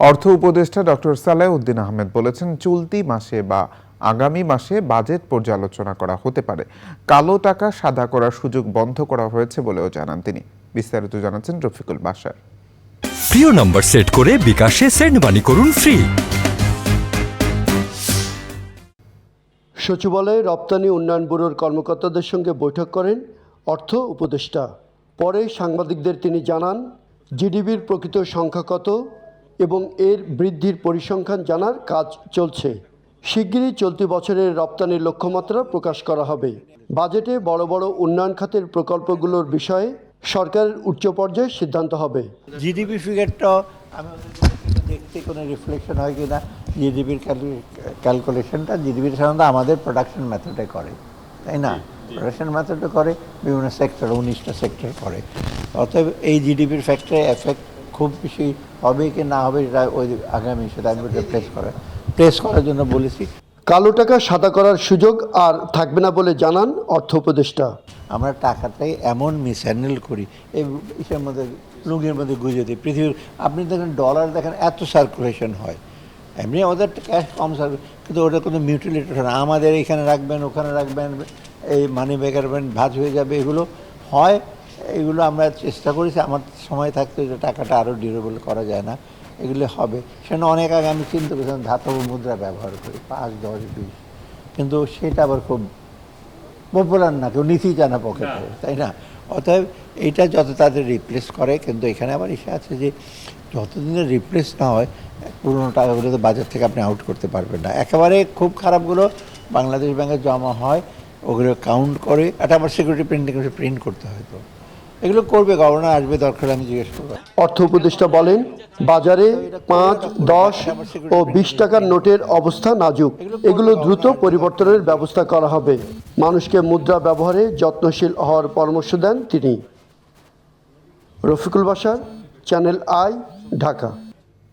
অর্থ উপদেষ্টা ডক্টর সালাউদ্দিন আহমেদ বলেছেন চলতি মাসে বা আগামী মাসে বাজেট পর্যালোচনা করা হতে পারে। কালো টাকা সাদা করার সুযোগ বন্ধ করা হয়েছে বলেও জানান তিনি। বিস্তারিত জানাচ্ছেন রফিকুল বাসার। প্রিয় নম্বর সেট করে বিকাশে সেন্ড মানি করুন ফ্রি। সচিবালয়ে রপ্তানি উন্নয়ন ব্যুরোর কর্মকর্তাদের সঙ্গে বৈঠক করেন অর্থ উপদেষ্টা। পরে সাংবাদিকদের তিনি জানান জিডিপির প্রকৃত সংখ্যা কত এবং এর বৃদ্ধির পরিসংখ্যান জানার কাজ চলছে। শিগগিরই চলতি বছরের রপ্তানির লক্ষ্যমাত্রা প্রকাশ করা হবে। বাজেটে বড় বড় উন্নয়ন খাতের প্রকল্পগুলোর বিষয়ে সরকারের উচ্চ পর্যায়ে সিদ্ধান্ত হবে। জিডিপি ফিগারটা দেখতে কোনো রিফ্লেকশন হয় কি না জিডিপির ক্যালকুলেশনটা জিডিপির সাধারণত আমাদের প্রোডাকশন মেথডে করে তাই না? প্রোডাকশন মেথডে করে বিভিন্ন সেক্টর উনিশটা সেক্টর করে। অতএব এই জিডিপির ফ্যাক্টরে এফেক্ট খুব বেশি হবে কি না হবে এটা ওই আগামী সেটা আমি প্লেস করে। প্লেস করার জন্য বলেছি। কালো টাকা সাদা করার সুযোগ আর থাকবে না বলে জানান অর্থ উপদেষ্টা। আমরা টাকাটাই এমন মিসহ্যান্ডেল করি এই ইসের মধ্যে লুঙ্গির মধ্যে গুঁজে দিই। পৃথিবীর আপনি দেখেন ডলার দেখেন এত সার্কুলেশন হয়। এমনি আমাদের ক্যাশ কম সার্কুল কিন্তু ওটা কোনো মিউটিলেটেড হয় না। আমাদের এখানে রাখবেন ওখানে রাখবেন এই মানি ব্যাগ ভাজ হয়ে যাবে এগুলো হয়। এগুলো আমরা চেষ্টা করেছি আমার সময় থাকতে যে টাকাটা আরও ডিউরেবল করা যায় না এগুলো হবে। সেজন্য অনেক আগে আমি চিন্তা করেছিলাম ধাতব মুদ্রা ব্যবহার করি পাঁচ দশ বিশ। কিন্তু সেটা আবার খুব পপুলার না কেউ নীতি জানা পকেটে তাই না? অতএব এইটা যত তাদের রিপ্লেস করে কিন্তু এখানে আবার ইসে আছে যে যতদিনে রিপ্লেস না হয় পুরোনো টাকাগুলো তো বাজার থেকে আপনি আউট করতে পারবেন না। একেবারে খুব খারাপগুলো বাংলাদেশ ব্যাংকে জমা হয় ওগুলো কাউন্ট করে এটা আবার সিকিউরিটি প্রিন্টিং প্রিন্ট করতে হয় তো। এগুলো করবে, গভর্নর আসবে, দরকার আমি জিজ্ঞেস করব। অর্থ উপদেষ্টা বলেন, বাজারে পাঁচ, দশ ও বিশ টাকার নোটের অবস্থা নাজুক। এগুলো দ্রুত পরিবর্তনের ব্যবস্থা করা হবে। মানুষকে মুদ্রা ব্যবহারে যত্নশীল হওয়ার পরামর্শ দেন তিনি। রফিকুল বাসার, চ্যানেল আই, ঢাকা।